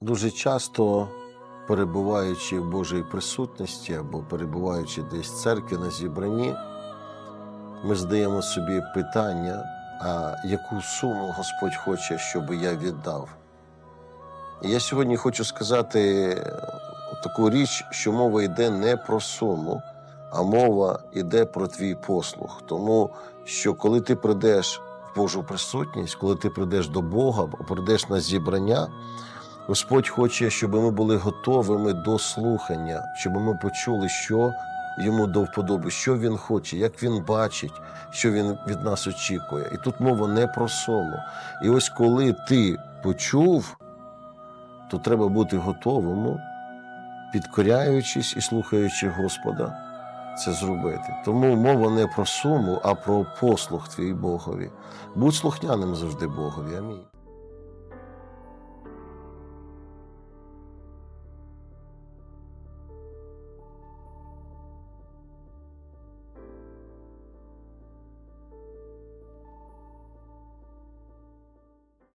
Дуже часто, перебуваючи в Божій присутності або перебуваючи десь в церкві на зібранні, ми задаємо собі питання, а яку суму Господь хоче, щоб я віддав. Я сьогодні хочу сказати е, таку річ, що мова йде не про суму, а мова йде про твій послух. Тому що коли ти прийдеш в Божу присутність, коли ти прийдеш до Бога, прийдеш на зібрання, Господь хоче, щоб ми були готовими до слухання, щоб ми почули, що йому до вподоби, що він хоче, як він бачить, що він від нас очікує. І тут мова не про суму. І ось коли ти почув, то треба бути готовим, підкоряючись і слухаючи Господа, це зробити. Тому мова не про суму, а про послух твій Богові. Будь слухняним завжди Богові. Амінь.